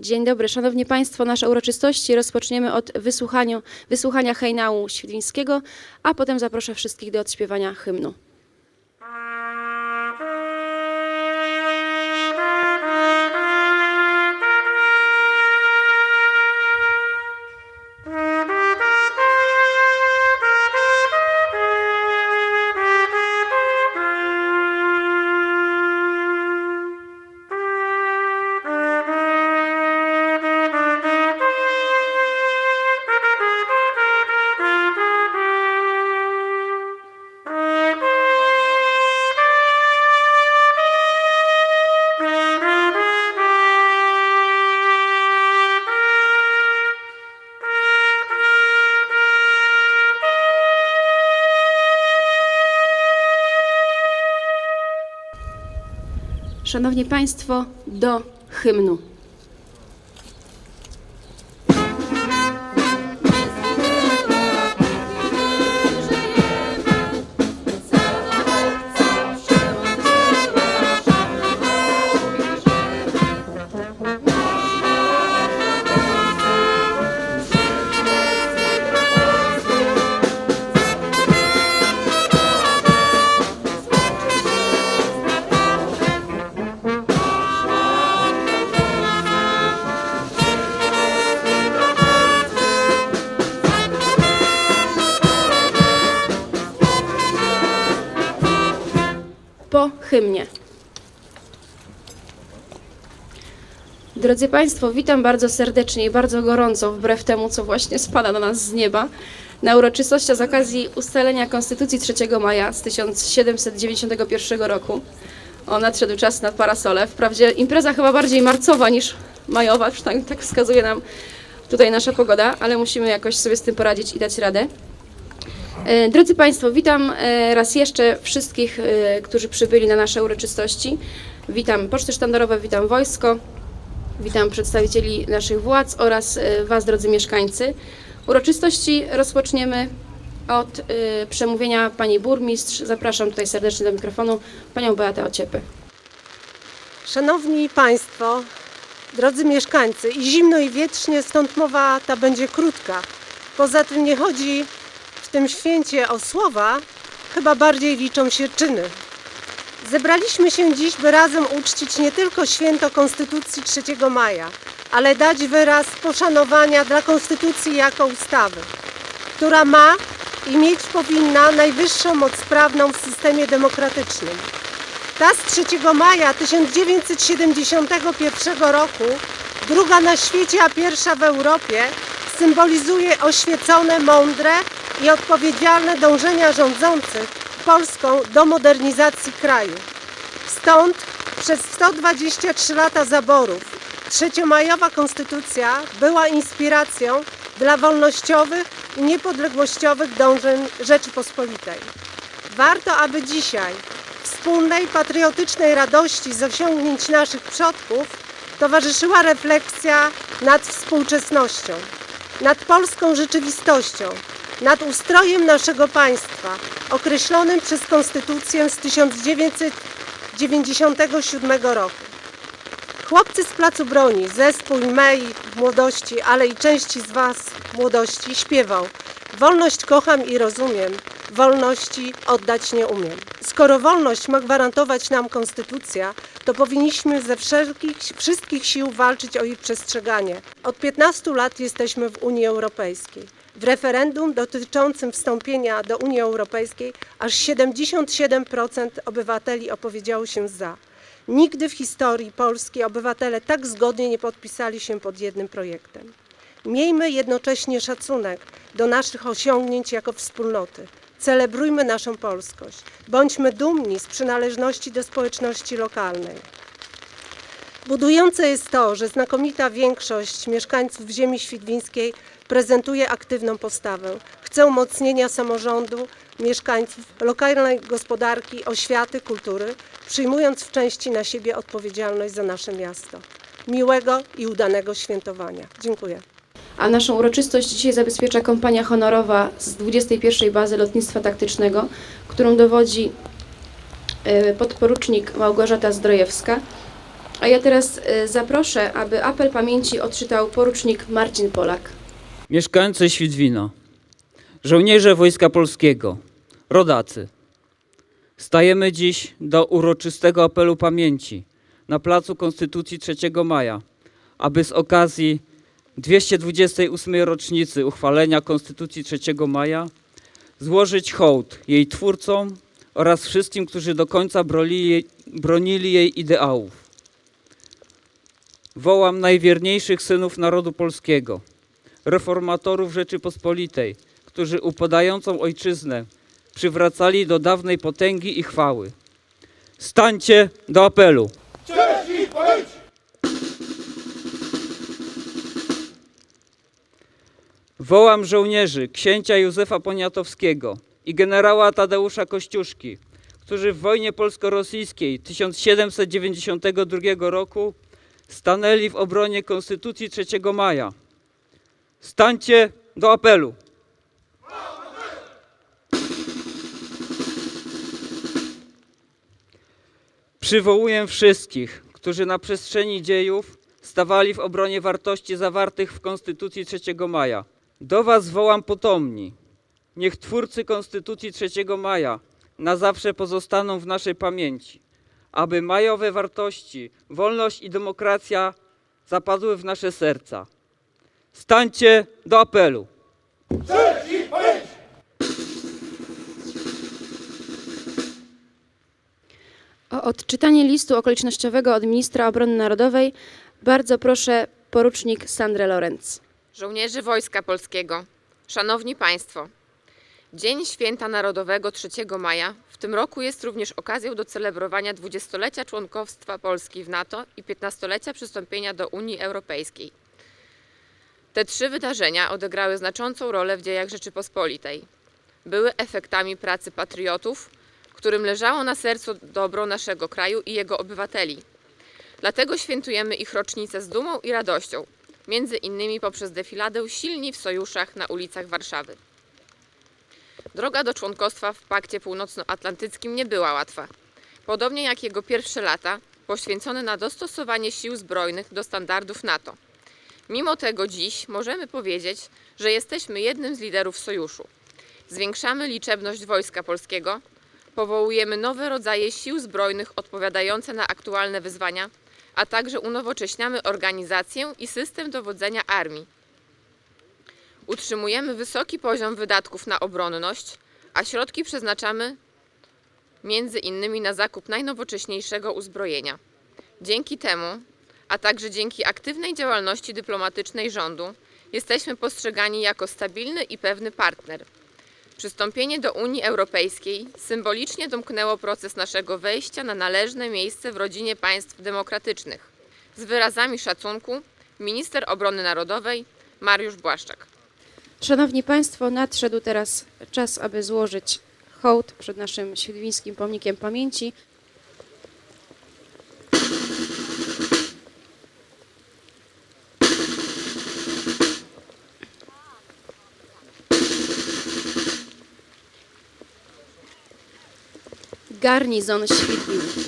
Dzień dobry, Szanowni Państwo. Nasze uroczystości rozpoczniemy od wysłuchania, hejnału świdwińskiego, a potem zaproszę wszystkich do odśpiewania hymnu. Szanowni Państwo, do hymnu. Hymnie. Drodzy Państwo, witam bardzo serdecznie i bardzo gorąco, wbrew temu, co właśnie spada na nas z nieba, na uroczystościach z okazji ustalenia Konstytucji 3 maja z 1791 roku. O, nadszedł czas na parasole. Wprawdzie impreza chyba bardziej marcowa niż majowa, przynajmniej tak wskazuje nam tutaj nasza pogoda, ale musimy jakoś sobie z tym poradzić i dać radę. E, Drodzy Państwo, witam e, raz jeszcze wszystkich, e, którzy przybyli na nasze uroczystości. Witam Poczty Sztandarowe, witam wojsko, witam przedstawicieli naszych władz oraz Was, drodzy mieszkańcy. Uroczystości rozpoczniemy od przemówienia Pani Burmistrz. Zapraszam tutaj serdecznie do mikrofonu Panią Beatę Ociepy. Szanowni Państwo, drodzy mieszkańcy, i zimno i wietrznie, stąd mowa ta będzie krótka. Poza tym nie chodzi tym święcie o słowa, chyba bardziej liczą się czyny. Zebraliśmy się dziś, by razem uczcić nie tylko święto Konstytucji 3 maja, ale dać wyraz poszanowania dla Konstytucji jako ustawy, która ma i mieć powinna najwyższą moc prawną w systemie demokratycznym. Ta z 3 maja 1971 roku, druga na świecie, a pierwsza w Europie, symbolizuje oświecone, mądre i odpowiedzialne dążenia rządzących Polską do modernizacji kraju. Stąd przez 123 lata zaborów trzeciomajowa konstytucja była inspiracją dla wolnościowych i niepodległościowych dążeń Rzeczypospolitej. Warto, aby dzisiaj wspólnej patriotycznej radości z osiągnięć naszych przodków towarzyszyła refleksja nad współczesnością, nad polską rzeczywistością, nad ustrojem naszego państwa określonym przez Konstytucję z 1997 roku. Chłopcy z Placu Broni, zespół mej młodości, ale i części z Was młodości śpiewał Wolność kocham i rozumiem, wolności oddać nie umiem. Skoro wolność ma gwarantować nam Konstytucja, to powinniśmy ze wszelkich, wszystkich sił walczyć o jej przestrzeganie. Od 15 lat jesteśmy w Unii Europejskiej. W referendum dotyczącym wstąpienia do Unii Europejskiej aż 77% obywateli opowiedziało się za. Nigdy w historii Polski obywatele tak zgodnie nie podpisali się pod jednym projektem. Miejmy jednocześnie szacunek do naszych osiągnięć jako wspólnoty. Celebrujmy naszą polskość. Bądźmy dumni z przynależności do społeczności lokalnej. Budujące jest to, że znakomita większość mieszkańców ziemi świdwińskiej prezentuje aktywną postawę. Chce umocnienia samorządu, mieszkańców, lokalnej gospodarki, oświaty, kultury, przyjmując w części na siebie odpowiedzialność za nasze miasto. Miłego i udanego świętowania. Dziękuję. A naszą uroczystość dzisiaj zabezpiecza kompania honorowa z 21 Bazy Lotnictwa Taktycznego, którą dowodzi e, podporucznik Małgorzata Zdrojewska. A ja teraz y, zaproszę, aby apel pamięci odczytał porucznik Marcin Polak. Mieszkańcy Świdwina, żołnierze Wojska Polskiego, rodacy. Stajemy dziś do uroczystego apelu pamięci na Placu Konstytucji 3 maja, aby z okazji 228. rocznicy uchwalenia Konstytucji 3 maja złożyć hołd jej twórcom oraz wszystkim, którzy do końca bronili jej ideałów. Wołam najwierniejszych synów narodu polskiego, reformatorów Rzeczypospolitej, którzy upadającą ojczyznę przywracali do dawnej potęgi i chwały. Stańcie do apelu! Wołam żołnierzy księcia Józefa Poniatowskiego i generała Tadeusza Kościuszki, którzy w wojnie polsko-rosyjskiej 1792 roku stanęli w obronie Konstytucji 3 maja. Stańcie do apelu. Przywołuję wszystkich, którzy na przestrzeni dziejów stawali w obronie wartości zawartych w Konstytucji 3 maja. Do Was wołam potomni. Niech twórcy Konstytucji 3 maja na zawsze pozostaną w naszej pamięci, aby majowe wartości, wolność i demokracja zapadły w nasze serca. Stańcie do apelu. O odczytanie listu okolicznościowego od ministra obrony narodowej bardzo proszę porucznik Sandrę Lorenz. Żołnierzy Wojska Polskiego, Szanowni Państwo, Dzień Święta Narodowego 3 maja w tym roku jest również okazją do celebrowania dwudziestolecia członkostwa Polski w NATO i 15-lecia przystąpienia do Unii Europejskiej. Te trzy wydarzenia odegrały znaczącą rolę w dziejach Rzeczypospolitej. Były efektami pracy patriotów, którym leżało na sercu dobro naszego kraju i jego obywateli. Dlatego świętujemy ich rocznicę z dumą i radością, między innymi poprzez defiladę Silni w sojuszach na ulicach Warszawy. Droga do członkostwa w Pakcie Północnoatlantyckim nie była łatwa. Podobnie jak jego pierwsze lata, poświęcone na dostosowanie sił zbrojnych do standardów NATO. Mimo tego dziś możemy powiedzieć, że jesteśmy jednym z liderów sojuszu. Zwiększamy liczebność Wojska Polskiego, powołujemy nowe rodzaje sił zbrojnych odpowiadające na aktualne wyzwania, a także unowocześniamy organizację i system dowodzenia armii. Utrzymujemy wysoki poziom wydatków na obronność, a środki przeznaczamy między innymi na zakup najnowocześniejszego uzbrojenia. Dzięki temu, a także dzięki aktywnej działalności dyplomatycznej rządu, jesteśmy postrzegani jako stabilny i pewny partner. Przystąpienie do Unii Europejskiej symbolicznie domknęło proces naszego wejścia na należne miejsce w rodzinie państw demokratycznych. Z wyrazami szacunku minister obrony narodowej Mariusz Błaszczak. Szanowni Państwo, nadszedł teraz czas, aby złożyć hołd przed naszym świdwińskim pomnikiem pamięci. Garnizon Świdwin.